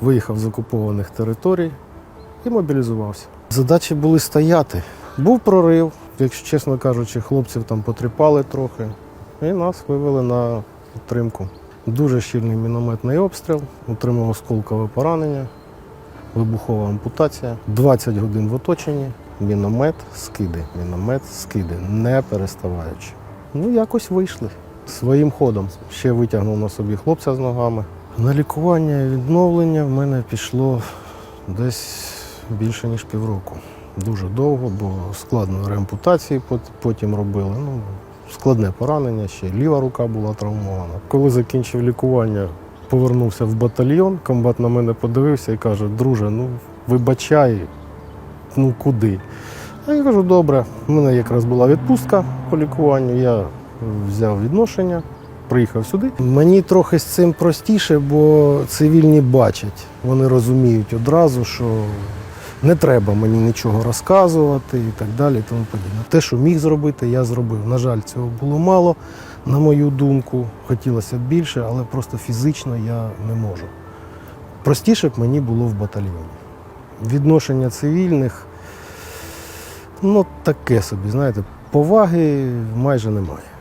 виїхав з окупованих територій і мобілізувався. Задачі були стояти. Був прорив, якщо чесно кажучи, хлопців там потріпали трохи, і нас вивели на підтримку. Дуже щільний мінометний обстріл, отримав осколкове поранення, вибухова ампутація. 20 годин в оточенні, міномет, скиди, міномет, скиди, не переставаючи. Ну, якось вийшли своїм ходом. Ще витягнув на собі хлопця з ногами. На лікування і відновлення в мене пішло десь більше ніж півроку. Дуже довго, бо складно реампутації потім робили. Ну, складне поранення, ще ліва рука була травмована. Коли закінчив лікування, повернувся в батальйон, комбат на мене подивився і каже, друже, ну вибачай, ну куди? А я кажу, добре, у мене якраз була відпустка по лікуванню, я взяв відношення, приїхав сюди. Мені трохи з цим простіше, бо цивільні бачать. Вони розуміють одразу, що не треба мені нічого розказувати і так далі. і Тому подібне. Те, що міг зробити, я зробив. На жаль, цього було мало, на мою думку. Хотілося б більше, але просто фізично я не можу. Простіше б мені було в батальйоні. Відношення цивільних, ну таке собі, знаєте, поваги майже немає.